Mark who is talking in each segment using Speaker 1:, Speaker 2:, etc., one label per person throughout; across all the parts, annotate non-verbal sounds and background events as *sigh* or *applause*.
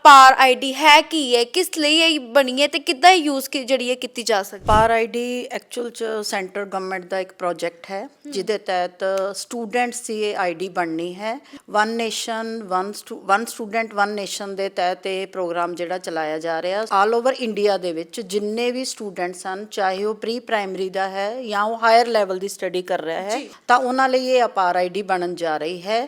Speaker 1: ਅਪਾਰ ਆਈਡੀ ਹੈ ਕੀ ਹੈ? ਕਿਸ ਲਈ ਇਹ ਬਣੀ ਹੈ ਤੇ ਕਿੱਦਾਂ ਯੂਜ਼ ਜਿਹੜੀ ਹੈ ਕੀਤੀ ਜਾ ਸਕਦੀ
Speaker 2: ਪਾਰ ਆਈਡੀ ਐਕਚੁਅਲ ਚ ਸੈਂਟਰ ਗਵਰਨਮੈਂਟ ਦਾ ਇੱਕ ਪ੍ਰੋਜੈਕਟ ਹੈ ਜਿਹਦੇ ਤਹਿਤ ਸਟੂਡੈਂਟਸ ਦੀ ਇਹ ਆਈਡੀ ਬਣਨੀ ਹੈ। One nation one one student one nation ਦੇ ਤਹਿਤ ਇਹ ਪ੍ਰੋਗਰਾਮ ਜਿਹੜਾ ਚਲਾਇਆ ਜਾ ਰਿਹਾ ਆਲ ਓਵਰ ਇੰਡੀਆ ਦੇ ਵਿੱਚ ਜਿੰਨੇ ਵੀ ਸਟੂਡੈਂਟਸ ਹਨ ਚਾਹੇ ਉਹ ਪ੍ਰੀ ਪ੍ਰਾਇਮਰੀ ਦਾ ਹੈ ਜਾਂ ਉਹ ਹਾਇਰ ਲੈਵਲ ਦੀ ਸਟੱਡੀ ਕਰ ਰਿਹਾ ਹੈ ਤਾਂ ਉਹਨਾਂ ਲਈ ਇਹ ਅਪਾਰ ਆਈਡੀ ਬਣਨ ਜਾ ਰਹੀ ਹੈ।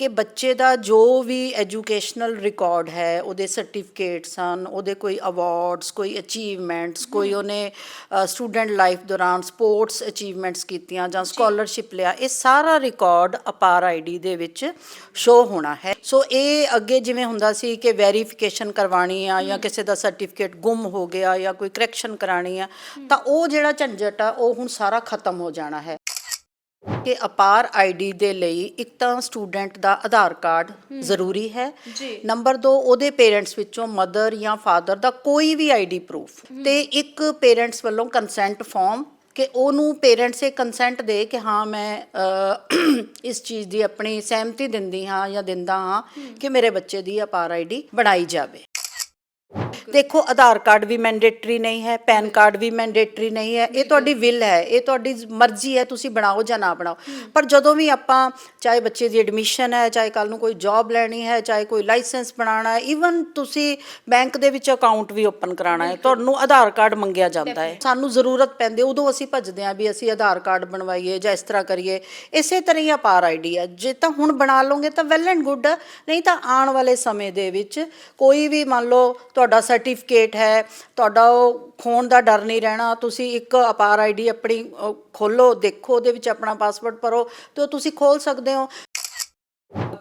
Speaker 2: ਕਿ ਬੱਚੇ ਦਾ ਜੋ ਵੀ ਐਜੂਕੇਸ਼ਨਲ ਰਿਕਾਰਡ ਹੈ ਉਹਦੇ ਸਰਟੀਫਿਕੇਟਸ ਹਨ ਉਹਦੇ ਕੋਈ ਅਵਾਰਡਸ ਕੋਈ ਅਚੀਵਮੈਂਟਸ ਕੋਈ ਉਹਨੇ ਸਟੂਡੈਂਟ ਲਾਈਫ ਦੌਰਾਨ ਸਪੋਰਟਸ ਅਚੀਵਮੈਂਟਸ ਕੀਤੀਆਂ ਜਾਂ ਸਕਾਲਰਸ਼ਿਪ ਲਿਆ ਇਹ ਸਾਰਾ ਰਿਕਾਰਡ ਅਪਾਰ ਆਈਡੀ ਦੇ ਵਿੱਚ ਸ਼ੋ ਹੋਣਾ ਹੈ। ਸੋ ਇਹ ਅੱਗੇ ਜਿਵੇਂ ਹੁੰਦਾ ਸੀ ਕਿ ਵੈਰੀਫਿਕੇਸ਼ਨ ਕਰਵਾਣੀ ਆ ਜਾਂ ਕਿਸੇ ਦਾ ਸਰਟੀਫਿਕੇਟ ਗੁੰਮ ਹੋ ਗਿਆ ਜਾਂ ਕੋਈ ਕਰੈਕਸ਼ਨ ਕਰਾਣੀ ਆ ਤਾਂ ਉਹ ਜਿਹੜਾ ਝੰਜਟ ਆ ਉਹ ਹੁਣ ਸਾਰਾ ਖਤਮ ਹੋ ਜਾਣਾ ਹੈ। ਕਿ ਅਪਾਰ ਆਈਡੀ ਦੇ ਲਈ ਇੱਕ ਤਾਂ ਸਟੂਡੈਂਟ ਦਾ ਆਧਾਰ ਕਾਰਡ ਜ਼ਰੂਰੀ ਹੈ।
Speaker 1: ਜੀ।
Speaker 2: ਨੰਬਰ 2 ਉਹਦੇ ਪੇਰੈਂਟਸ ਵਿੱਚੋਂ ਮਦਰ ਜਾਂ ਫਾਦਰ ਦਾ ਕੋਈ ਵੀ ਆਈਡੀ ਪ੍ਰੂਫ ਤੇ ਇੱਕ ਪੇਰੈਂਟਸ ਵੱਲੋਂ ਕੰਸੈਂਟ ਫਾਰਮ ਕਿ ਉਹਨੂੰ ਪੇਰੈਂਟਸ ਇਹ ਕੰਸੈਂਟ ਦੇ ਕਿ ਹਾਂ ਮੈਂ ਅ, ਇਸ ਚੀਜ਼ ਦੀ ਆਪਣੀ ਸਹਿਮਤੀ ਦਿੰਦੀ ਹਾਂ ਜਾਂ ਦਿੰਦਾ ਹਾਂ। ਕਿ ਮੇਰੇ ਬੱਚੇ ਦੀ ਅਪਾਰ ਆਈਡੀ ਬਣਾਈ ਜਾਵੇ। ਦੇਖੋ ਆਧਾਰ ਕਾਰਡ ਵੀ ਮੈਂਡੇਟਰੀ ਨਹੀਂ ਹੈ ਪੈਨ ਕਾਰਡ ਵੀ ਮੈਂਡੇਟਰੀ ਨਹੀਂ ਹੈ ਇਹ ਤੁਹਾਡੀ ਵਿਲ ਹੈ ਇਹ ਤੁਹਾਡੀ ਮਰਜ਼ੀ ਹੈ ਤੁਸੀਂ ਬਣਾਓ ਜਾਂ ਨਾ ਬਣਾਓ। ਪਰ ਜਦੋਂ ਵੀ ਆਪਾਂ ਚਾਹੇ ਬੱਚੇ ਦੀ ਐਡਮਿਸ਼ਨ ਹੈ ਚਾਹੇ ਕੱਲ ਨੂੰ ਕੋਈ ਜੌਬ ਲੈਣੀ ਹੈ ਚਾਹੇ ਕੋਈ ਲਾਇਸੈਂਸ ਬਣਾਉਣਾ ਹੈ ਇਵਨ ਤੁਸੀਂ ਬੈਂਕ ਦੇ ਵਿੱਚ ਅਕਾਊਂਟ ਵੀ ਓਪਨ ਕਰਾਉਣਾ ਹੈ ਤੁਹਾਨੂੰ ਆਧਾਰ ਕਾਰਡ ਮੰਗਿਆ ਜਾਂਦਾ ਹੈ। ਸਾਨੂੰ ਜ਼ਰੂਰਤ ਪੈਂਦੀ ਉਦੋਂ ਅਸੀਂ ਭੱਜਦੇ ਹਾਂ ਵੀ ਅਸੀਂ ਆਧਾਰ ਕਾਰਡ ਬਣਵਾਈਏ ਜਾਂ ਇਸ ਤਰ੍ਹਾਂ ਕਰੀਏ। ਇਸੇ ਤਰ੍ਹਾਂ ਹੀ ਅਪਾਰ ਆਈਡੀ ਹੈ। ਜੇ ਤਾਂ ਹੁਣ ਬਣਾ ਲਓਗੇ ਤਾਂ ਵੈਲ ਐਂਡ ਗੁੱਡ ਨਹੀਂ ਤਾਂ ਆਉਣ ਵਾਲੇ ਸਮੇਂ ਦੇ ਵਿੱਚ ਕੋਈ ਵੀ ਮੰਨ ਲਓ ਤੁਹਾਡਾ ਸਰਟੀਫਿਕੇਟ ਹੈ ਤੁਹਾਡਾ ਉਹ ਖੋਣ ਦਾ ਡਰ ਨਹੀਂ ਰਹਿਣਾ ਤੁਸੀਂ ਇੱਕ ਅਪਾਰ ਆਈਡੀ ਆਪਣੀ ਅਹ, ਖੋਲੋ ਦੇਖੋ ਉਹਦੇ ਵਿੱਚ ਆਪਣਾ ਪਾਸਵਰਡ ਭਰੋ ਤੇ ਉਹ ਤੁਸੀਂ ਖੋਲ ਸਕਦੇ ਹੋ।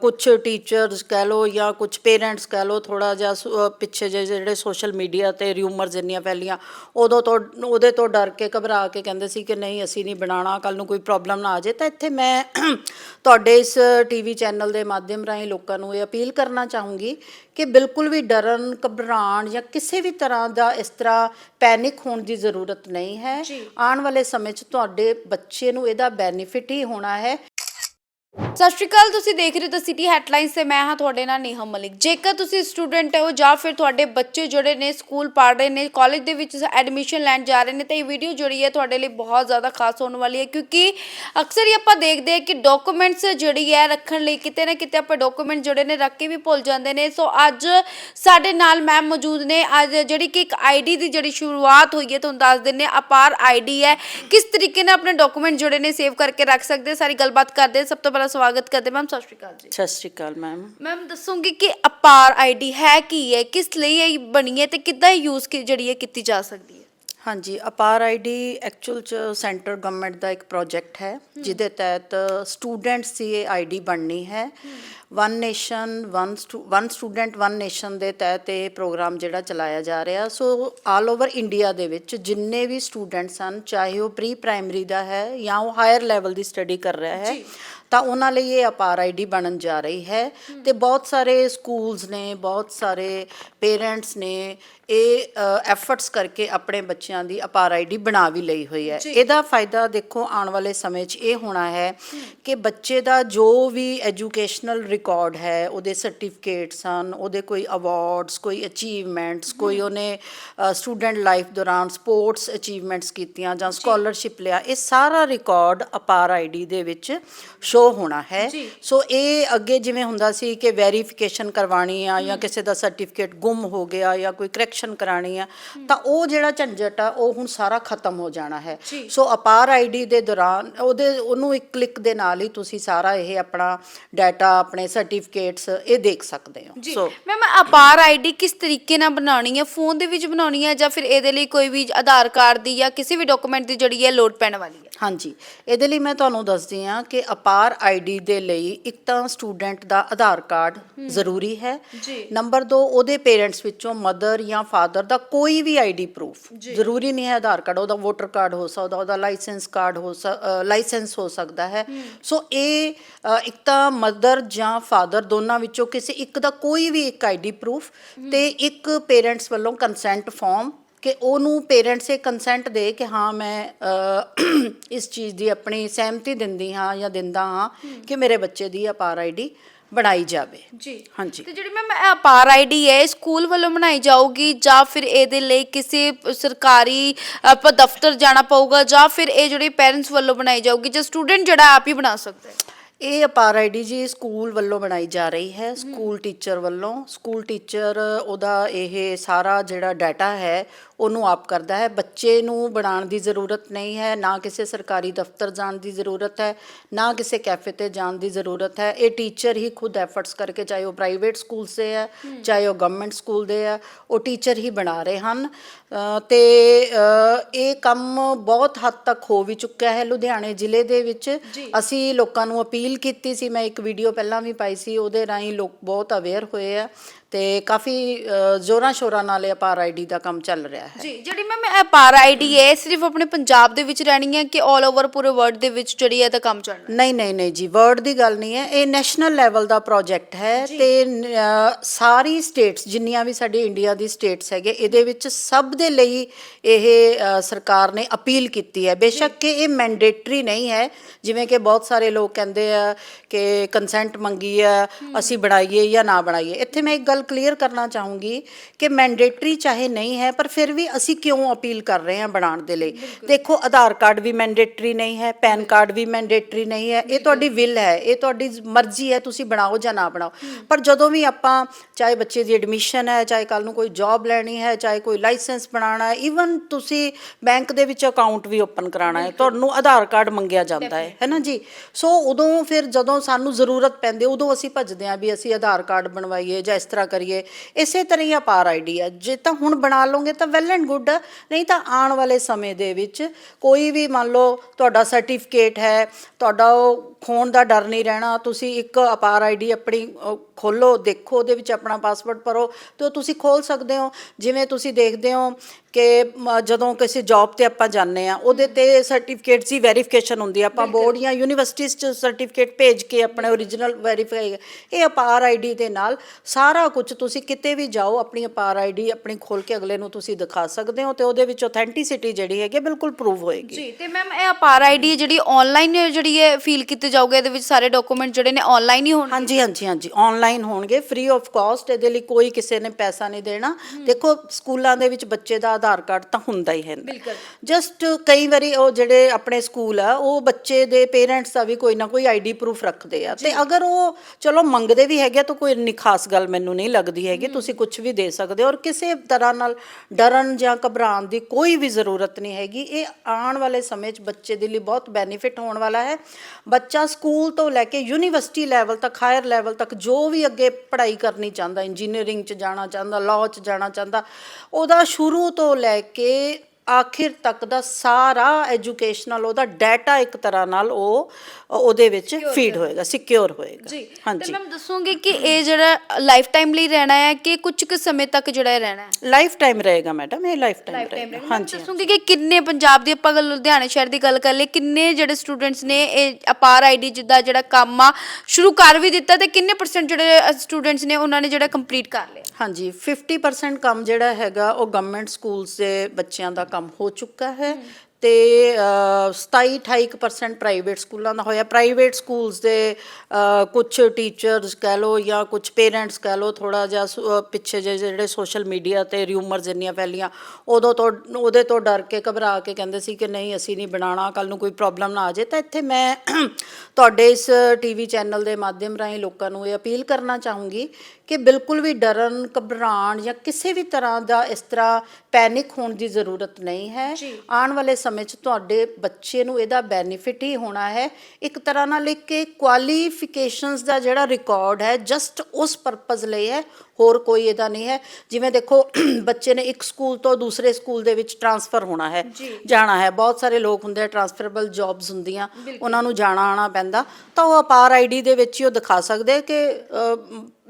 Speaker 2: ਕੁਝ ਟੀਚਰਸ ਕਹਿ ਲੋ ਜਾਂ ਕੁਝ ਪੇਰੈਂਟਸ ਕਹਿ ਲੋ ਥੋੜਾ ਜਿਹਾ ਸੁ- ਪਿੱਛੇ ਜਿਹੇ ਜਿਹੜੇ ਸੋਸ਼ਲ ਮੀਡੀਆ ਤੇ ਰਿਊਮਰਸ ਇੰਨੀਆਂ ਫੈਲੀਆਂ ਉਦੋਂ ਤੋਂ ਉਹਦੇ ਤੋਂ ਡਰ ਕੇ ਘਬਰਾ ਕੇ ਕਹਿੰਦੇ ਸੀ ਕਿ ਨਹੀਂ ਅਸੀਂ ਨਹੀਂ ਬਣਾਉਣਾ ਕੱਲ ਨੂੰ ਕੋਈ ਪ੍ਰੋਬਲਮ ਨਾ ਆ ਜਾਏ। ਤਾਂ ਇੱਥੇ ਮੈਂ *clears throat* ਤੁਹਾਡੇ ਇਸ ਟੀਵੀ ਚੈਨਲ ਦੇ ਮਾਧਿਅਮ ਰਾਹੀਂ ਲੋਕਾਂ ਨੂੰ ਇਹ ਅਪੀਲ ਕਰਨਾ ਚਾਹੂੰਗੀ ਕਿ ਬਿਲਕੁਲ ਵੀ ਡਰਨ ਘਬਰਾਉਣ ਜਾਂ ਕਿਸੇ ਵੀ ਤਰ੍ਹਾਂ ਦਾ ਇਸ ਤਰ੍ਹਾਂ ਪੈਨਿਕ ਹੋਣ ਦੀ ਜ਼ਰੂਰਤ ਨਹੀਂ ਹੈ। ਆਉਣ ਵਾਲੇ ਸਮੇਂ 'ਚ ਤੁਹਾਡੇ ਬੱਚੇ ਨੂੰ ਇਹਦਾ ਬੈਨੀਫਿਟ ਹੀ ਹੋਣਾ ਹੈ।
Speaker 1: ਸਤਿ ਸ਼੍ਰੀ ਅਕਾਲ, ਤੁਸੀਂ ਦੇਖ ਰਹੇ ਹੋ ਦ ਸਿਟੀ ਹੈਡਲਾਈਨਸ ਤੇ ਮੈਂ ਹਾਂ ਤੁਹਾਡੇ ਨਾਲ ਨੇਹਾ ਮਲਿਕ। ਜੇਕਰ ਤੁਸੀਂ ਸਟੂਡੈਂਟ ਹੋ ਜਾਂ ਫਿਰ ਤੁਹਾਡੇ ਬੱਚੇ ਜਿਹੜੇ ਨੇ ਸਕੂਲ ਪੜ੍ਹ ਰਹੇ ਨੇ ਕਾਲਜ ਦੇ ਵਿੱਚ ਐਡਮਿਸ਼ਨ ਲੈਣ ਜਾ ਰਹੇ ਨੇ, ਤਾਂ ਇਹ ਵੀਡੀਓ ਜਿਹੜੀ ਹੈ ਤੁਹਾਡੇ ਲਈ ਬਹੁਤ ਜ਼ਿਆਦਾ ਖਾਸ ਹੋਣ ਵਾਲੀ ਹੈ ਕਿਉਂਕਿ ਅਕਸਰ ਹੀ ਆਪਾਂ ਦੇਖਦੇ ਹਾਂ ਕਿ ਡਾਕੂਮੈਂਟਸ ਜਿਹੜੀ ਹੈ ਰੱਖਣ ਲਈ ਕਿਤੇ ਨਾ ਕਿਤੇ ਆਪਾਂ ਡਾਕੂਮੈਂਟ ਜਿਹੜੇ ਨੇ ਰੱਖ ਕੇ ਵੀ ਭੁੱਲ ਜਾਂਦੇ ਨੇ। ਸੋ ਅੱਜ ਸਾਡੇ ਨਾਲ ਮੈਮ ਮੌਜੂਦ ਨੇ। ਅੱਜ ਜਿਹੜੀ ਕਿ ਇੱਕ ਆਈਡੀ ਦੀ ਜਿਹੜੀ ਸ਼ੁਰੂਆਤ ਹੋਈ ਹੈ, ਤੁਹਾਨੂੰ ਦੱਸ ਦਿੰਨੇ ਹਾਂ। ਅਪਾਰ ਆਈਡੀ ਹੈ। ਕਿਸ ਤਰੀਕੇ ਨਾਲ ਆਪਣੇ ਡਾਕੂਮੈਂਟ ਜਿਹੜੇ ਨੇ ਸੇਵ ਕਰਕੇ ਰੱਖ ਸਕਦੇ, ਸਾਰੀ ਗੱਲਬਾਤ ਕਰਦੇ ਸਭ ਤੋਂ ਪਹਿਲਾਂ ਸਵਾਗਤ ਕਰਦੇ ਮੈਮ ਸਤਿ ਸ਼੍ਰੀ ਅਕਾਲ ਜੀ।
Speaker 2: ਸਤਿ ਸ਼੍ਰੀ ਅਕਾਲ ਮੈਮ
Speaker 1: ਮੈਮ ਦੱਸੋਗੇ ਕਿ ਅਪਾਰ ਆਈਡੀ ਹੈ ਕੀ ਹੈ? ਕਿਸ ਲਈ ਇਹ ਬਣੀ ਹੈ ਤੇ ਕਿੱਦਾਂ ਯੂਜ਼ ਜਿਹੜੀ ਹੈ ਕੀਤੀ ਜਾ ਸਕਦੀ ਹੈ?
Speaker 2: ਹਾਂਜੀ ਅਪਾਰ ਆਈਡੀ ਐਕਚੁਅਲ ਚ ਸੈਂਟਰ ਗਵਰਨਮੈਂਟ ਦਾ ਇੱਕ ਪ੍ਰੋਜੈਕਟ ਹੈ ਜਿਹਦੇ ਤਹਿਤ ਸਟੂਡੈਂਟਸ ਦੀ ਇਹ ਆਈਡੀ ਬਣਨੀ ਹੈ। One nation one one student one nation ਦੇ ਤਹਿਤ ਇਹ ਪ੍ਰੋਗਰਾਮ ਜਿਹੜਾ ਚਲਾਇਆ ਜਾ ਰਿਹਾ। ਸੋ ਆਲ ਓਵਰ ਇੰਡੀਆ ਦੇ ਵਿੱਚ ਜਿੰਨੇ ਵੀ ਸਟੂਡੈਂਟਸ ਹਨ ਚਾਹੇ ਉਹ ਪ੍ਰੀ ਪ੍ਰਾਇਮਰੀ ਦਾ ਹੈ ਜਾਂ ਉਹ ਹਾਇਰ ਲੈਵਲ ਦੀ ਸਟੱਡੀ ਕਰ ਰਿਹਾ ਹੈ ਤਾਂ ਉਹਨਾਂ ਲਈ ਇਹ ਅਪਾਰ ਆਈਡੀ ਬਣਨ ਜਾ ਰਹੀ ਹੈ ਤੇ ਬਹੁਤ ਸਾਰੇ ਸਕੂਲਸ ਨੇ ਬਹੁਤ ਸਾਰੇ ਪੇਰੈਂਟਸ ਨੇ ਇਹ ਐਫਰਟਸ ਕਰਕੇ ਆਪਣੇ ਬੱਚਿਆਂ ਦੀ ਅਪਾਰ ਆਈਡੀ ਬਣਾ ਵੀ ਲਈ ਹੋਈ ਹੈ। ਇਹਦਾ ਫਾਇਦਾ ਦੇਖੋ ਆਉਣ ਵਾਲੇ ਸਮੇਂ 'ਚ ਇਹ ਹੋਣਾ ਹੈ ਕਿ ਬੱਚੇ ਦਾ ਜੋ ਵੀ ਐਜੂਕੇਸ਼ਨਲ ਰਿਕਾਰਡ ਹੈ ਉਹਦੇ ਸਰਟੀਫਿਕੇਟਸ ਹਨ ਉਹਦੇ ਕੋਈ ਅਵਾਰਡਸ ਕੋਈ ਅਚੀਵਮੈਂਟਸ ਕੋਈ ਉਹਨੇ ਸਟੂਡੈਂਟ ਲਾਈਫ ਦੌਰਾਨ ਸਪੋਰਟਸ ਅਚੀਵਮੈਂਟਸ ਕੀਤੀਆਂ ਜਾਂ ਸਕਾਲਰਸ਼ਿਪ ਲਿਆ ਇਹ ਸਾਰਾ ਰਿਕਾਰਡ ਅਪਾਰ ਆਈਡੀ ਦੇ ਵਿੱਚ ਸ਼ੋ ਹੋਣਾ ਹੈ। ਸੋ ਇਹ ਅੱਗੇ ਜਿਵੇਂ ਹੁੰਦਾ ਸੀ ਕਿ ਵੈਰੀਫਿਕੇਸ਼ਨ ਕਰਵਾਣੀ ਆ ਜਾਂ ਕਿਸੇ ਦਾ ਸਰਟੀਫਿਕੇਟ ਗੁੰਮ ਹੋ ਗਿਆ ਜਾਂ ਕੋਈ ਕਰੈਕਸ਼ਨ ਕਰਾਣੀ ਆ ਤਾਂ ਉਹ ਜਿਹੜਾ ਝੰਜਟ ਆ ਉਹ ਹੁਣ ਸਾਰਾ ਖਤਮ ਹੋ ਜਾਣਾ ਹੈ। ਸੋ ਅਪਾਰ ਆਈਡੀ ਦੇ ਦੌਰਾਨ ਉਹਦੇ ਉਹਨੂੰ ਇੱਕ ਕਲਿੱਕ ਦੇ ਨਾਲ ਹੀ ਤੁਸੀਂ ਸਾਰਾ ਇਹ ਆਪਣਾ ਡਾਟਾ ਆਪਣੇ ਸਰਟੀਫਿਕੇਟਸ ਇਹ ਦੇਖ ਸਕਦੇ ਹੋ। ਸੋ
Speaker 1: ਮੈਮ ਅਪਾਰ ਆਈਡੀ ਕਿਸ ਤਰੀਕੇ ਨਾਲ ਬਣਾਉਣੀ ਹੈ ਫੋਨ ਦੇ ਵਿੱਚ ਬਣਾਉਣੀ ਹੈ ਜਾਂ ਫਿਰ ਇਹਦੇ ਲਈ ਕੋਈ ਵੀ ਆਧਾਰ ਕਾਰਡ ਦੀ ਜਾਂ ਕਿਸੇ ਵੀ ਡਾਕੂਮੈਂਟ ਦੀ ਜਿਹੜੀ ਹੈ ਲੋਡ ਪੈਣ ਵਾਲੀ ਹੈ?
Speaker 2: ਹਾਂਜੀ। ਇਹਦੇ ਲਈ ਮੈਂ ਤੁਹਾਨੂੰ ਦੱਸਦੀ ਹਾਂ ਕਿ ਅਪਾਰ ਆਈਡੀ ਦੇ ਲਈ ਇੱਕ ਤਾਂ ਸਟੂਡੈਂਟ ਦਾ ਆਧਾਰ ਕਾਰਡ ਜ਼ਰੂਰੀ ਹੈ।
Speaker 1: ਜੀ।
Speaker 2: ਨੰਬਰ 2 ਉਹਦੇ ਪੇਰੈਂਟਸ ਵਿੱਚੋਂ ਮਦਰ ਜਾਂ ਫਾਦਰ ਦਾ ਕੋਈ ਵੀ ਆਈਡੀ ਪ੍ਰੂਫ
Speaker 1: ਜੀ।
Speaker 2: ਜ਼ਰੂਰੀ ਨਹੀਂ ਹੈ ਆਧਾਰ ਕਾਰਡ ਉਹਦਾ ਵੋਟਰ ਕਾਰਡ ਹੋ ਸਕਦਾ ਉਹਦਾ ਲਾਇਸੈਂਸ ਕਾਰਡ ਹੋ ਲਾਇਸੈਂਸ ਹੋ ਸਕਦਾ ਹੈ। ਸੋ ਇਹ ਅ, ਇੱਕ ਤਾਂ ਮਦਰ ਜਾਂ ਫਾਦਰ ਦੋਨਾਂ ਵਿੱਚੋਂ ਕਿਸੇ ਇੱਕ ਦਾ ਕੋਈ ਵੀ ਇੱਕ ਆਈਡੀ ਪ੍ਰੂਫ ਤੇ ਇੱਕ ਪੇਰੈਂਟਸ ਵੱਲੋਂ ਕੰਸੈਂਟ ਫਾਰਮ ਕਿ ਉਹਨੂੰ ਪੇਰੈਂਟਸ ਇਹ ਕੰਸੈਂਟ ਦੇ ਕਿ ਹਾਂ ਮੈਂ ਇਸ ਚੀਜ਼ ਦੀ ਆਪਣੀ ਸਹਿਮਤੀ ਦਿੰਦੀ ਹਾਂ ਜਾਂ ਦਿੰਦਾ ਹਾਂ ਕਿ ਮੇਰੇ ਬੱਚੇ ਦੀ ਅਪਾਰ ਆਈਡੀ ਬਣਾਈ ਜਾਵੇ।
Speaker 1: ਜੀ।
Speaker 2: ਹਾਂਜੀ।
Speaker 1: ਤੇ ਜਿਹੜੀ ਮੈਮ ਅਪਾਰ ਆਈਡੀ ਹੈ ਸਕੂਲ ਵੱਲੋਂ ਬਣਾਈ ਜਾਊਗੀ ਜਾਂ ਫਿਰ ਇਹਦੇ ਲਈ ਕਿਸੇ ਸਰਕਾਰੀ ਆਪਾਂ ਦਫ਼ਤਰ ਜਾਣਾ ਪਊਗਾ ਜਾਂ ਫਿਰ ਇਹ ਜਿਹੜੀ ਪੇਰੈਂਟਸ ਵੱਲੋਂ ਬਣਾਈ ਜਾਊਗੀ ਜਾਂ ਸਟੂਡੈਂਟ ਜਿਹੜਾ ਆਪ ਹੀ ਬਣਾ ਸਕਦਾ ਹੈ?
Speaker 2: ਇਹ ਅਪਾਰ ਆਈਡੀ ਜੀ ਸਕੂਲ ਵੱਲੋਂ ਬਣਾਈ ਜਾ ਰਹੀ ਹੈ ਸਕੂਲ ਟੀਚਰ ਵੱਲੋਂ। ਸਕੂਲ ਟੀਚਰ ਉਹਦਾ ਇਹ ਸਾਰਾ ਜਿਹੜਾ ਡਾਟਾ ਹੈ ਉਹਨੂੰ ਆਪ ਕਰਦਾ ਹੈ। ਬੱਚੇ ਨੂੰ ਬਣਾਉਣ ਦੀ ਜ਼ਰੂਰਤ ਨਹੀਂ ਹੈ। ਨਾ ਕਿਸੇ ਸਰਕਾਰੀ ਦਫ਼ਤਰ ਜਾਣ ਦੀ ਜ਼ਰੂਰਤ ਹੈ ਨਾ ਕਿਸੇ ਕੈਫੇ ਤੇ ਜਾਣ ਦੀ ਜ਼ਰੂਰਤ ਹੈ। ਇਹ ਟੀਚਰ ਹੀ ਖੁਦ ਐਫਰਟਸ ਕਰਕੇ ਚਾਹੇ ਉਹ ਪ੍ਰਾਈਵੇਟ ਸਕੂਲ ਸੇ ਹੈ ਚਾਹੇ ਉਹ ਗਵਰਨਮੈਂਟ ਸਕੂਲ ਦੇ ਹੈ ਉਹ ਟੀਚਰ ਹੀ ਬਣਾ ਰਹੇ ਹਨ। ਤੇ ਇਹ ਕੰਮ ਬਹੁਤ ਹੱਦ ਤੱਕ ਹੋ ਵੀ ਚੁੱਕਿਆ ਹੈ। ਲੁਧਿਆਣੇ ਜ਼ਿਲ੍ਹੇ ਦੇ ਵਿੱਚ ਅਸੀਂ ਲੋਕਾਂ ਨੂੰ ਅਪੀਲ ਕੀਤੀ ਸੀ। ਮੈਂ ਇੱਕ ਵੀਡੀਓ ਪਹਿਲਾਂ ਵੀ ਪਾਈ ਸੀ। ਉਹਦੇ ਰਾਹੀਂ ਲੋਕ ਬਹੁਤ ਅਵੇਅਰ ਹੋਏ ਆ ਤੇ ਕਾਫੀ ਜ਼ੋਰਾਂ ਸ਼ੋਰਾਂ ਨਾਲ ਇਹ ਅਪਾਰ ਆਈਡੀ ਦਾ ਕੰਮ ਚੱਲ ਰਿਹਾ ਹੈ।
Speaker 1: ਜੀ ਜਿਹੜੀ ਮੈਮ ਅਪਾਰ ਆਈਡੀ ਹੈ ਸਿਰਫ ਆਪਣੇ ਪੰਜਾਬ ਦੇ ਵਿੱਚ ਰਹਿਣੀ ਹੈ ਕਿ 올 ਓਵਰ ਪੂਰੇ ਵਰਲਡ ਦੇ ਵਿੱਚ ਜਿਹੜੀ ਹੈ ਤਾਂ ਕੰਮ ਚੱਲਣਾ
Speaker 2: ਨਹੀਂ ਨਹੀਂ ਨਹੀਂ ਜੀ ਵਰਡ ਦੀ ਗੱਲ ਨਹੀਂ ਹੈ ਇਹ ਨੈਸ਼ਨਲ ਲੈਵਲ ਦਾ ਪ੍ਰੋਜੈਕਟ ਹੈ ਤੇ ਸਾਰੀ ਸਟੇਟਸ ਜਿੰਨੀਆਂ ਵੀ ਸਾਡੇ ਇੰਡੀਆ ਦੀ ਸਟੇਟਸ ਹੈਗੇ ਇਹਦੇ ਵਿੱਚ ਸਭ ਦੇ ਲਈ ਇਹ ਸਰਕਾਰ ਨੇ ਅਪੀਲ ਕੀਤੀ ਹੈ। ਬੇਸ਼ੱਕ ਕਿ ਇਹ ਮੈਂਡੇਟਰੀ ਨਹੀਂ ਹੈ ਜਿਵੇਂ ਕਿ ਬਹੁਤ ਸਾਰੇ ਲੋਕ ਕਹਿੰਦੇ ਆ ਕਿ ਕੰਸੈਂਟ ਮੰਗੀ ਆ ਅਸੀਂ ਬਣਾਈਏ ਜਾਂ ਨਾ ਬਣਾਈਏ। ਇੱਥੇ ਮੈਂ ਇੱਕ ਗੱਲ ਕਲੀਅਰ ਕਰਨਾ ਚਾਹੂੰਗੀ ਕਿ ਮੈਂਡੇਟਰੀ ਚਾਹੇ ਨਹੀਂ ਹੈ ਪਰ ਫਿਰ ਵੀ ਅਸੀਂ ਕਿਉਂ ਅਪੀਲ ਕਰ ਰਹੇ ਹਾਂ ਬਣਾਉਣ ਦੇ ਲਈ? ਦੇਖੋ ਆਧਾਰ ਕਾਰਡ ਵੀ ਮੈਂਡੇਟਰੀ ਨਹੀਂ ਹੈ ਪੈਨ ਕਾਰਡ ਵੀ ਮੈਂਡੇਟਰੀ ਨਹੀਂ ਹੈ ਇਹ ਤੁਹਾਡੀ ਵਿਲ ਹੈ ਇਹ ਤੁਹਾਡੀ ਮਰਜ਼ੀ ਹੈ ਤੁਸੀਂ ਬਣਾਓ ਜਾਂ ਨਾ ਬਣਾਓ। ਪਰ ਜਦੋਂ ਵੀ ਆਪਾਂ ਚਾਹੇ ਬੱਚੇ ਦੀ ਐਡਮਿਸ਼ਨ ਹੈ ਚਾਹੇ ਕੱਲ ਨੂੰ ਕੋਈ ਜੌਬ ਲੈਣੀ ਹੈ ਚਾਹੇ ਕੋਈ ਲਾਇਸੈਂਸ ਬਣਾਉਣਾ ਹੈ ਇਵਨ ਤੁਸੀਂ ਬੈਂਕ ਦੇ ਵਿੱਚ ਅਕਾਊਂਟ ਵੀ ਓਪਨ ਕਰਾਉਣਾ ਹੈ ਤੁਹਾਨੂੰ ਆਧਾਰ ਕਾਰਡ ਮੰਗਿਆ ਜਾਂਦਾ ਹੈ ਹੈ ਨਾ ਜੀ? ਸੋ ਉਦੋਂ ਫਿਰ ਜਦੋਂ ਸਾਨੂੰ ਜ਼ਰੂਰਤ ਪੈਂਦੀ ਉਦੋਂ ਅਸੀਂ ਭੱਜਦੇ ਹਾਂ ਵੀ ਅਸੀਂ ਆਧਾਰ ਕਾਰਡ ਬਣਵਾਈਏ ਜਾਂ ਇਸ ਤਰ੍ਹਾਂ ਕਰੀਏ। ਇਸੇ ਤਰ੍ਹਾਂ ਹੀ ਅਪਾਰ ਆਈਡੀ ਹੈ ਜੇ ਤਾਂ ਹੁਣ ਬਣਾ ਲਓਗੇ ਤਾਂ ਵੈਲ ਐਂਡ ਗੁੱਡ ਨਹੀਂ ਤਾਂ ਆਉਣ ਵਾਲੇ ਸਮੇਂ ਦੇ ਵਿੱਚ ਕੋਈ ਵੀ ਮੰਨ ਲਓ ਤੁਹਾਡਾ ਸਰਟੀਫਿਕੇਟ ਹੈ ਤੁਹਾਡਾ ਉਹ ਖੋਣ ਦਾ ਡਰ ਨਹੀਂ ਰਹਿਣਾ ਤੁਸੀਂ ਇੱਕ ਅਪਾਰ ਆਈਡੀ ਆਪਣੀ ਖੋਲੋ ਦੇਖੋ ਉਹਦੇ ਵਿੱਚ ਆਪਣਾ ਪਾਸਵਰਡ ਭਰੋ ਤੇ ਉਹ ਤੁਸੀਂ ਖੋਲ ਸਕਦੇ ਹੋ। ਜਿਵੇਂ ਤੁਸੀਂ ਦੇਖਦੇ ਹੋ ਕਿ ਜਦੋਂ ਕਿਸੇ ਜੌਬ ਤੇ ਆਪਾਂ ਜਾਂਦੇ ਆ ਉਹਦੇ ਤੇ ਸਰਟੀਫਿਕੇਟਸ ਦੀ ਵੈਰੀਫਿਕੇਸ਼ਨ ਹੁੰਦੀ ਆ। ਆਪਾਂ ਬੋਰਡ ਜਾਂ ਯੂਨੀਵਰਸਿਟੀਜ਼ ਚ ਸਰਟੀਫਿਕੇਟ ਭੇਜ ਕੇ ਆਪਣੇ ਓਰੀਜਨਲ ਵੈਰੀਫਾਈ ਇਹ ਅਪਾਰ ਆਈਡੀ ਦੇ ਨਾਲ ਸਾਰਾ ਕੁਝ ਤੁਸੀਂ ਕਿਤੇ ਵੀ ਜਾਓ ਆਪਣੀ ਅਪਾਰ ਆਈਡੀ ਆਪਣੀ ਖੋਲ ਕੇ ਅਗਲੇ ਨੂੰ ਤੁਸੀਂ ਦਿਖਾ ਸਕਦੇ ਹੋ ਤੇ ਉਹਦੇ ਵਿੱਚ ਆਥੈਂਟਿਸਿਟੀ ਜਿਹੜੀ ਹੈਗੀ ਬਿਲਕੁਲ ਪ੍ਰੂਵ ਹੋਏਗੀ।
Speaker 1: ਜੀ ਤੇ ਮੈਮ ਇਹ ਅਪਾਰ ਆਈਡੀ ਜਿਹੜੀ ਆਨਲਾਈਨ ਜਿਹੜੀ ਹੈ ਫੀਲ ਕੀਤੇ ਜਾਊਗੇ ਇਹਦੇ ਵਿੱਚ ਸਾਰੇ ਡਾਕੂਮੈਂਟ ਜਿਹੜੇ ਨੇ ਆਨਲਾਈਨ ਹੀ ਹੋਣਗੇ?
Speaker 2: ਹਾਂਜੀ ਹਾਂਜੀ ਹਾਂਜੀ ਆਨਲਾਈਨ ਹੋਣਗੇ ਫ੍ਰੀ ਆਫ ਕਾਸਟ ਇਹਦੇ ਲਈ ਕੋਈ ਕਿਸੇ ਨੇ ਪੈਸਾ ਨਹੀਂ ਦੇਣਾ। ਦੇਖੋ ਸਕੂਲਾਂ ਦੇ ਵਿੱਚ ਬੱਚੇ ਦਾ ਆਧਾਰ ਕਾਰਡ ਤਾਂ ਹੁੰਦਾ ਹੀ ਹੈ।
Speaker 1: ਬਿਲਕੁਲ।
Speaker 2: ਜਸਟ ਕਈ ਵਾਰੀ ਉਹ ਜਿਹੜੇ ਆਪਣੇ ਸਕੂਲ ਆ ਉਹ ਬੱਚੇ ਦੇ ਪੇਰੈਂਟਸ ਦਾ ਵੀ ਕੋਈ ਨਾ ਕੋਈ ਆਈਡੀ ਪ੍ਰੂਫ ਰੱਖਦੇ ਆ। ਤੇ ਅਗਰ ਉਹ ਚਲੋ ਮੰਗਦੇ ਵੀ ਹੈਗੇ ਆ ਤਾਂ ਕੋਈ ਇੰਨੀ ਖਾਸ ਗੱਲ ਮੈਨੂੰ ਨਹੀਂ ਲੱਗਦੀ ਹੈਗੀ ਤੁਸੀਂ ਕੁਝ ਵੀ ਦੇ ਸਕਦੇ ਹੋ ਔਰ ਕਿਸੇ ਤਰ੍ਹਾਂ ਨਾਲ ਡਰਨ ਜਾਂ ਘਬਰਾਉਣ ਦੀ ਕੋਈ ਵੀ ਜ਼ਰੂਰਤ ਨਹੀਂ ਹੈਗੀ। ਇਹ ਆਉਣ ਵਾਲੇ ਸਮੇਂ 'ਚ ਬੱਚੇ ਦੇ ਲਈ ਬਹੁਤ ਬੈਨੀਫਿਟ ਹੋਣ ਵਾਲਾ ਹੈ। ਬੱਚਾ ਸਕੂਲ ਤੋਂ ਲੈ ਕੇ ਯੂਨੀਵਰਸਿਟੀ ਲੈਵਲ ਤੱਕ ਹਾਇਰ ਲੈਵਲ ਤੱਕ ਜੋ ਵੀ ਅੱਗੇ ਪੜ੍ਹਾਈ ਕਰਨੀ ਚਾਹੁੰਦਾ ਇੰਜੀਨੀਅਰਿੰਗ 'ਚ ਜਾਣਾ ਚਾਹੁੰਦਾ ਲਾਅ 'ਚ ਜਾਣਾ ਚਾਹੁੰਦਾ ਉਹਦਾ ਸ਼ੁਰੂ ਤੋਂ ਲੈ ਕੇ ਆਖਿਰ ਤੱਕ ਦਾ ਸਾਰਾ ਐਜੂਕੇਸ਼ਨਲ ਉਹਦਾ ਡਾਟਾ ਇੱਕ ਤਰ੍ਹਾਂ ਨਾਲ ਉਹ ਉਹਦੇ ਵਿੱਚ ਫੀਡ ਹੋਏਗਾ। ਸਿਕਿਉਰ ਹੋਏਗਾ।
Speaker 1: ਜੀ ਤੇ
Speaker 2: ਹਾਂਜੀ।
Speaker 1: ਮੈਮ ਦੱਸੋਗੇ ਕਿ ਇਹ ਜਿਹੜਾ ਲਾਈਫ ਟਾਈਮ ਲਈ ਰਹਿਣਾ ਹੈ ਕਿ ਕੁਝ ਕੁ ਸਮੇਂ ਤੱਕ ਜਿਹੜਾ ਇਹ ਰਹਿਣਾ ਹੈ?
Speaker 2: ਲਾਈਫ ਟਾਈਮ ਰਹੇਗਾ ਮੈਡਮ ਇਹ ਲਾਈਫ ਟਾਈਮ
Speaker 1: ਲਾਈਫ ਟਾਈਮ
Speaker 2: ਰਹੇਗਾ ਹਾਂਜੀ
Speaker 1: ਦੱਸੋਗੇ ਕਿ ਕਿੰਨੇ ਪੰਜਾਬ ਦੇ ਆਪਾਂ ਗੱਲ ਲੁਧਿਆਣੇ ਸ਼ਹਿਰ ਦੀ ਗੱਲ ਕਰ ਲਈ ਕਿੰਨੇ ਜਿਹੜੇ ਸਟੂਡੈਂਟਸ ਨੇ ਇਹ ਅਪਾਰ ਆਈਡੀ ਜਿੱਦਾਂ ਜਿਹੜਾ ਕੰਮ ਆ ਸ਼ੁਰੂ ਕਰ ਵੀ ਦਿੱਤਾ ਤੇ ਕਿੰਨੇ ਪਰਸੈਂਟ ਜਿਹੜੇ ਸਟੂਡੈਂਟਸ ਨੇ ਉਹਨਾਂ ਨੇ ਜਿਹੜਾ ਕੰਪਲੀਟ ਕਰ ਲਿਆ?
Speaker 2: ਹਾਂਜੀ 50% ਕੰਮ ਜਿਹੜਾ ਹੈਗਾ ਉਹ ਗਵਰਨਮੈਂਟ ਸਕੂਲਸ ਦੇ ਬੱਚਿਆਂ ਦਾ ਕੰਮ ਕੰਮ ਹੋ ਚੁੱਕਾ ਹੈ ਤੇ 27-28% ਪ੍ਰਾਈਵੇਟ ਸਕੂਲਾਂ ਦਾ ਹੋਇਆ। ਪ੍ਰਾਈਵੇਟ ਸਕੂਲਸ ਦੇ ਕੁਝ ਟੀਚਰਸ ਕਹਿ ਲਓ ਜਾਂ ਕੁਝ ਪੇਰੈਂਟਸ ਕਹਿ ਲਓ ਥੋੜਾ ਜਿਹਾ ਪਿੱਛੇ ਜਿਹੇ ਜਿਹੜੇ ਸੋਸ਼ਲ ਮੀਡੀਆ ਤੇ ਰਿਊਮਰਸ ਇੰਨੀਆਂ ਫੈਲੀਆਂ, ਉਦੋਂ ਤੋਂ, ਉਹਦੇ ਤੋਂ ਡਰ ਕੇ ਘਬਰਾ ਕੇ ਕਹਿੰਦੇ ਸੀ ਕਿ ਨਹੀਂ, ਅਸੀਂ ਨਹੀਂ ਬਣਾਉਣਾ ਕੱਲ ਨੂੰ ਕੋਈ ਪ੍ਰੋਬਲਮ ਨਾ ਆ ਜਾਏ। ਤਾਂ ਇੱਥੇ ਮੈਂ ਤੁਹਾਡੇ ਇਸ ਟੀਵੀ ਚੈਨਲ ਦੇ ਮਾਧਿਅਮ ਰਾਹੀਂ ਲੋਕਾਂ ਨੂੰ ਇਹ ਅਪੀਲ ਕਰਨਾ ਚਾਹੂੰਗੀ ਕਿ ਬਿਲਕੁਲ ਵੀ ਡਰਨ ਘਬਰਾਉਣ ਜਾਂ ਕਿਸੇ ਵੀ ਤਰ੍ਹਾਂ ਦਾ ਇਸ ਤਰ੍ਹਾਂ ਪੈਨਿਕ ਹੋਣ ਦੀ ਜ਼ਰੂਰਤ ਨਹੀਂ ਹੈ। ਆਉਣ ਵਾਲੇ ਸਮੇਂ 'ਚ ਤੁਹਾਡੇ ਬੱਚੇ ਨੂੰ ਇਹਦਾ ਬੈਨੀਫਿਟ ਹੀ ਹੋਣਾ ਹੈ। ਇੱਕ ਤਰ੍ਹਾਂ ਨਾਲ ਇੱਕ ਕੁਆਲੀਫਿਕੇਸ਼ਨਸ ਦਾ ਜਿਹੜਾ ਰਿਕਾਰਡ ਹੈ ਜਸਟ ਉਸ ਪਰਪਸ ਲਈ ਹੈ ਹੋਰ ਕੋਈ ਇਹਦਾ ਨਹੀਂ ਹੈ। ਜਿਵੇਂ ਦੇਖੋ *clears throat* ਬੱਚੇ ਨੇ ਇੱਕ ਸਕੂਲ ਤੋਂ ਦੂਸਰੇ ਸਕੂਲ ਦੇ ਵਿੱਚ ਟਰਾਂਸਫਰ ਹੋਣਾ ਹੈ। ਜਾਣਾ ਹੈ। ਬਹੁਤ ਸਾਰੇ ਲੋਕ ਹੁੰਦੇ ਆ ਟਰਾਂਸਫਰੇਬਲ ਜੌਬਸ ਹੁੰਦੀਆਂ। ਉਹਨਾਂ ਨੂੰ ਜਾਣਾ ਆਣਾ ਪੈਂਦਾ। ਤਾਂ ਉਹ ਅਪਾਰ ਆਈਡੀ ਦੇ ਵਿੱਚ ਹੀ ਉਹ ਦਿਖਾ ਸਕਦੇ ਕਿ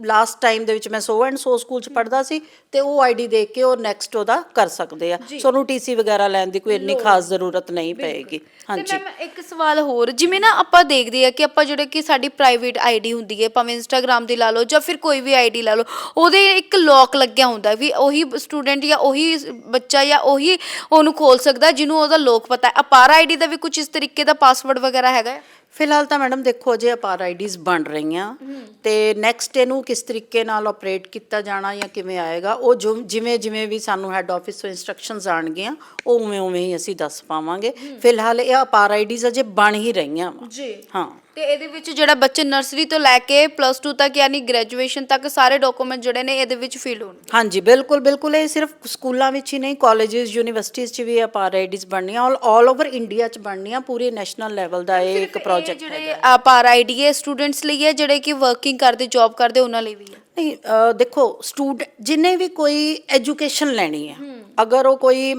Speaker 2: ਲਾਸਟ ਟਾਈਮ ਦੇ ਵਿੱਚ ਮੈਂ ਸੋ ਐਂਡ ਸੋ ਸਕੂਲ ਚ ਪੜਦਾ ਸੀ ਤੇ ਉਹ ਆਈਡੀ ਦੇਖ ਕੇ ਉਹ ਨੈਕਸਟ ਉਹਦਾ ਕਰ ਸਕਦੇ ਆ। ਸੋ ਉਹਨੂੰ ਟੀਸੀ ਵਗੈਰਾ ਲੈਣ ਦੀ ਕੋਈ ਇੰਨੀ ਖਾਸ ਜ਼ਰੂਰਤ ਨਹੀਂ ਪਏਗੀ।
Speaker 1: ਤੇ
Speaker 2: ਹਾਂਜੀ।
Speaker 1: ਮੈਮ ਇੱਕ ਸਵਾਲ ਹੋਰ ਜਿਵੇਂ ਨਾ ਆਪਾਂ ਦੇਖਦੇ ਆ ਕਿ ਆਪਾਂ ਜਿਹੜੇ ਕਿ ਸਾਡੀ ਪ੍ਰਾਈਵੇਟ ਆਈਡੀ ਹੁੰਦੀ ਹੈ ਭਾਵੇਂ ਇੰਸਟਾਗ੍ਰam ਦੀ ਲਾ ਲਓ ਜਾਂ ਫਿਰ ਕੋਈ ਵੀ ਆਈਡੀ ਲਾ ਲਓ ਉਹਦੇ ਇੱਕ ਲੌਕ ਲੱਗਿਆ ਹੁੰਦਾ ਵੀ ਉਹੀ ਸਟੂਡੈਂਟ ਜਾਂ ਉਹੀ ਬੱਚਾ ਜਾਂ ਉਹੀ ਉਹਨੂੰ ਖੋਲ ਸਕਦਾ ਜਿਹਨੂੰ ਉਹਦਾ ਲੋਕ ਪਤਾ ਹੈ। ਅਪਾਰ ਆਈਡੀ ਦਾ ਵੀ ਕੁਝ ਇਸ ਤਰੀਕੇ ਦਾ ਪਾਸਵਰਡ ਵਗੈਰਾ ਹੈਗਾ ਹੈ?
Speaker 2: ਫਿਲਹਾਲ ਤਾਂ ਮੈਡਮ ਦੇਖੋ ਅਜੇ ਅਪਾਰ ਆਈਡੀਜ਼ ਬਣ ਰਹੀਆਂ। ਤੇ ਨੈਕਸਟ ਇਹਨੂੰ ਕਿਸ ਤਰੀਕੇ ਨਾਲ ਆਪਰੇਟ ਕੀਤਾ ਜਾਣਾ ਜਾਂ ਕਿਵੇਂ ਆਏਗਾ ਉਹ ਜੋ ਜਿਵੇਂ ਜਿਵੇਂ ਵੀ ਸਾਨੂੰ ਹੈੱਡ ਆਫਿਸ ਤੋਂ ਇਨਸਟਰਕਸ਼ਨਸ ਆਣਗੀਆਂ ਉਹ ਉਵੇਂ ਉਵੇਂ ਹੀ ਅਸੀਂ ਦੱਸ ਪਾਵਾਂਗੇ। ਫਿਲਹਾਲ ਇਹ ਅਪਾਰ ਆਈਡੀਜ਼ ਅਜੇ ਬਣ ਹੀ ਰਹੀਆਂ ਵਾਂ।
Speaker 1: ਜੀ।
Speaker 2: ਹਾਂ।
Speaker 1: ਤੇ ਇਹਦੇ ਵਿੱਚ ਜਿਹੜਾ ਬੱਚੇ ਨਰਸਰੀ ਤੋਂ ਲੈ ਕੇ ਪਲੱਸ 2 ਤੱਕ ਯਾਨੀ ਗ੍ਰੈਜੂਏਸ਼ਨ ਤੱਕ ਸਾਰੇ ਡਾਕੂਮੈਂਟ ਜਿਹੜੇ ਨੇ ਇਹਦੇ ਵਿੱਚ ਫਿਲ ਹੋਣਗੇ।
Speaker 2: ਹਾਂਜੀ ਬਿਲਕੁਲ ਬਿਲਕੁਲ। ਇਹ ਸਿਰਫ ਸਕੂਲਾਂ ਵਿੱਚ ਹੀ ਨਹੀਂ ਕਾਲਜਸ ਯੂਨੀਵਰਸਿਟੀਆਂ 'ਚ ਵੀ ਅਪਾਰ ਆਈਡੀਜ਼ ਬਣਨੀਆਂ ਆਲ ਆਲ ਓਵਰ ਇੰਡੀਆ 'ਚ ਬਣਨੀਆਂ ਪੂਰੇ ਨੈਸ਼ਨਲ ਲੈਵਲ ਦਾ ਇਹ ਇੱਕ ਪ੍ਰੋਜੈਕਟ ਹੈ
Speaker 1: ਜਿਹੜੇ ਪਾਰ ਆਈਡੀਏ ਸਟੂਡੈਂਟਸ ਲਈ ਹੈ ਜਿਹੜੇ ਕਿ ਵਰਕਿੰਗ ਕਰਦੇ ਜੌਬ ਕਰਦੇ ਉਹਨਾਂ ਲਈ ਵੀ ਹੈ।
Speaker 2: ਨਹੀਂ ਦੇਖੋ ਸਟੂਡੈਂਟ ਜਿਨੇ ਵੀ ਕੋਈ ਐਜੂਕੇਸ਼ਨ ਲੈਣੀ ਹੈ। ਅਗਰ ਉਹ ਕੋਈ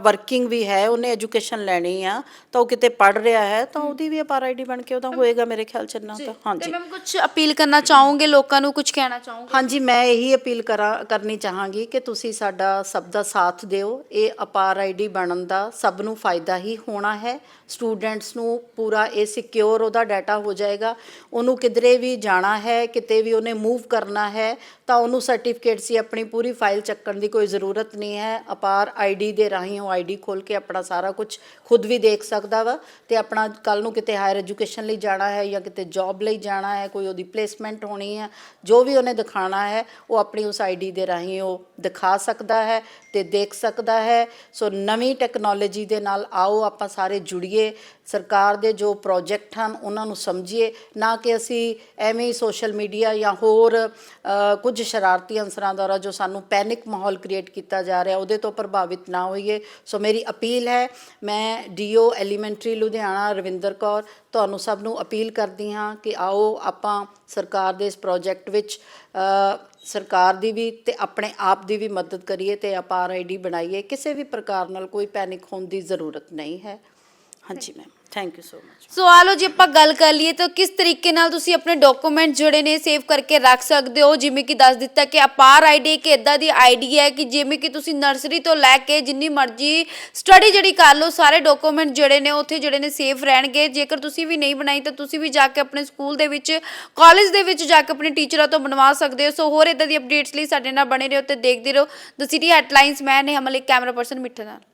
Speaker 2: ਵਰਕਿੰਗ ਵੀ ਹੈ ਉਹਨੇ ਐਜੂਕੇਸ਼ਨ ਲੈਣੀ ਆ ਤਾਂ ਉਹ ਕਿਤੇ ਪੜ ਰਿਹਾ ਹੈ ਤਾਂ ਉਹਦੀ ਵੀ ਅਪਾਰ ਆਈਡੀ ਬਣ ਕੇ ਉਹਦਾ ਹੋਏਗਾ ਮੇਰੇ ਖਿਆਲ ਚ ਇੰਨਾ ਤਾਂ
Speaker 1: ਤੇ
Speaker 2: ਹਾਂਜੀ।
Speaker 1: ਮੈਮ ਕੁਝ ਅਪੀਲ ਕਰਨਾ ਚਾਹੋਗੇ ਲੋਕਾਂ ਨੂੰ ਕੁਝ ਕਹਿਣਾ ਚਾਹੋਗੇ?
Speaker 2: ਹਾਂਜੀ ਮੈਂ ਇਹੀ ਅਪੀਲ ਕਰਾਂ ਕਰਨੀ ਚਾਹਾਂਗੀ ਕਿ ਤੁਸੀਂ ਸਾਡਾ ਸਭ ਦਾ ਸਾਥ ਦਿਓ ਇਹ ਅਪਾਰ ਆਈਡੀ ਬਣਨ ਦਾ ਸਭ ਨੂੰ ਫਾਇਦਾ ਹੀ ਹੋਣਾ ਹੈ ਸਟੂਡੈਂਟਸ ਨੂੰ ਪੂਰਾ ਇਹ ਸਿਕਿਉਰ ਉਹਦਾ ਡਾਟਾ ਹੋ ਜਾਏਗਾ ਉਹਨੂੰ ਕਿਧਰੇ ਵੀ ਜਾਣਾ ਹੈ ਕਿਤੇ ਵੀ ਉਹਨੇ ਮੂਵ ਕਰਨਾ ਹੈ, ਤਾਂ ਉਹਨੂੰ ਸਰਟੀਫਿਕੇਟ ਸੀ, ਆਪਣੀ ਪੂਰੀ ਫਾਈਲ ਚੱਕਣ ਦੀ ਕੋਈ ਜ਼ਰੂਰਤ ਨਹੀਂ ਹੈ। ਅਪਾਰ ਆਈਡੀ ਦੇ ਰਾਹੀਂ ਉਹ ਆਈਡੀ ਖੋਲ ਕੇ ਆਪਣਾ ਸਾਰਾ ਕੁਝ ਖੁਦ ਵੀ ਦੇਖ ਸਕਦਾ ਵਾ ਤੇ ਆਪਣਾ ਕੱਲ ਨੂੰ ਕਿਤੇ ਹਾਇਰ ਐਜੂਕੇਸ਼ਨ ਲਈ ਜਾਣਾ ਹੈ ਜਾਂ ਕਿਤੇ ਜੌਬ ਲਈ ਜਾਣਾ ਹੈ, ਕੋਈ ਉਹਦੀ ਪਲੇਸਮੈਂਟ ਹੋਣੀ ਹੈ, ਜੋ ਵੀ ਉਹਨੇ ਦਿਖਾਣਾ ਹੈ, ਉਹ ਆਪਣੀ ਉਸ ਆਈਡੀ ਦੇ ਰਾਹੀਂ ਉਹ ਦਿਖਾ ਸਕਦਾ ਹੈ ਤੇ ਦੇਖ ਸਕਦਾ ਹੈ। ਸੋ ਨਵੀਂ ਟੈਕਨੋਲੋਜੀ ਦੇ ਨਾਲ ਆਓ, ਆਪਾਂ ਸਾਰੇ ਜੁੜੀਏ ਸਰਕਾਰ ਦੇ ਜੋ ਪ੍ਰੋਜੈਕਟ ਹਨ, ਉਹਨਾਂ ਨੂੰ ਸਮਝੀਏ, ਨਾ ਕਿ ਅਸੀਂ ਐਵੇਂ ਹੀ ਸੋਸ਼ਲ ਮੀਡੀਆ ਜਾਂ ਹੋਰ ਕੁਝ ਸ਼ਰਾਰਤੀ ਅੰਸਰਾਂ ਦੁਆਰਾ ਜੋ ਸਾਨੂੰ ਪੈਨਿਕ ਮਾਹੌਲ ਕ੍ਰੀਏਟ ਕੀਤਾ ਜਾ ਰਿਹਾ, ਉਹਦੇ ਤੋਂ ਪ੍ਰਭਾਵਿਤ ਨਾ ਹੋਈਏ। ਸੋ ਮੇਰੀ ਅਪੀਲ ਹੈ, ਮੈਂ ਡੀਓ ਐਲੀਮੈਂਟਰੀ ਲੁਧਿਆਣਾ ਰਵਿੰਦਰ ਕੌਰ ਤੁਹਾਨੂੰ ਸਭ ਨੂੰ ਅਪੀਲ ਕਰਦੀ ਹਾਂ ਕਿ ਆਓ ਆਪਾਂ ਸਰਕਾਰ ਦੇ ਇਸ ਪ੍ਰੋਜੈਕਟ ਵਿੱਚ ਸਰਕਾਰ ਦੀ ਵੀ ਤੇ ਆਪਣੇ ਆਪ ਦੀ ਵੀ ਮਦਦ ਕਰੀਏ ਤੇ ਅਪਾਰ ਆਈਡੀ ਬਣਾਈਏ। ਕਿਸੇ ਵੀ ਪ੍ਰਕਾਰ ਨਾਲ ਕੋਈ ਪੈਨਿਕ ਹੋਣ ਦੀ ਜ਼ਰੂਰਤ ਨਹੀਂ ਹੈ। ਹਾਂਜੀ ma'am thank you so much
Speaker 1: so ਆ ਲਓ ਜੇ, ਆਪਾਂ ਗੱਲ ਕਰ ਲਈਏ ਤਾਂ ਕਿਸ ਤਰੀਕੇ ਨਾਲ ਤੁਸੀਂ ਆਪਣੇ ਡਾਕੂਮੈਂਟ ਜਿਹੜੇ ਨੇ ਸੇਵ ਕਰਕੇ ਰੱਖ ਸਕਦੇ ਹੋ? ਜਿਵੇਂ ਕਿ ਦੱਸ ਦਿੱਤਾ ਕਿ ਅਪਾਰ ਆਈਡੀ ਇੱਕ ਇਦਾਂ ਦੀ ਆਈਡੀ ਹੈ ਕਿ ਜਿਵੇਂ ਕਿ ਤੁਸੀਂ ਨਰਸਰੀ ਤੋਂ ਲੈ ਕੇ ਜਿੰਨੀ ਮਰਜ਼ੀ ਸਟੱਡੀ ਜਿਹੜੀ ਕਰ ਲਓ, ਸਾਰੇ ਡਾਕੂਮੈਂਟ ਜਿਹੜੇ ਨੇ ਉੱਥੇ ਜਿਹੜੇ ਨੇ ਸੇਫ ਰਹਿਣਗੇ। ਜੇਕਰ ਤੁਸੀਂ ਵੀ ਨਹੀਂ ਬਣਾਈ ਤਾਂ ਤੁਸੀਂ ਵੀ ਜਾ ਕੇ ਆਪਣੇ ਸਕੂਲ ਦੇ ਵਿੱਚ ਕਾਲਜ ਦੇ ਵਿੱਚ ਜਾ ਕੇ ਆਪਣੇ ਟੀਚਰਾਂ ਤੋਂ ਬਣਵਾ ਸਕਦੇ ਹੋ। ਸੋ ਹੋਰ ਇਦਾਂ ਦੀ ਅਪਡੇਟਸ ਲਈ ਸਾਡੇ ਨਾਲ ਬਣੇ ਰਹੋ ਤੇ ਦੇਖਦੇ ਰਹੋ। ਦ ਸਿਟੀ ਹੈਡਲਾਈਨਸ ਮੈਂ ਨੇ ਹਮਲੇ ਕੈਮਰਾ ਪਰਸਨ ਮਿੱਠੇ ਨਾਲ।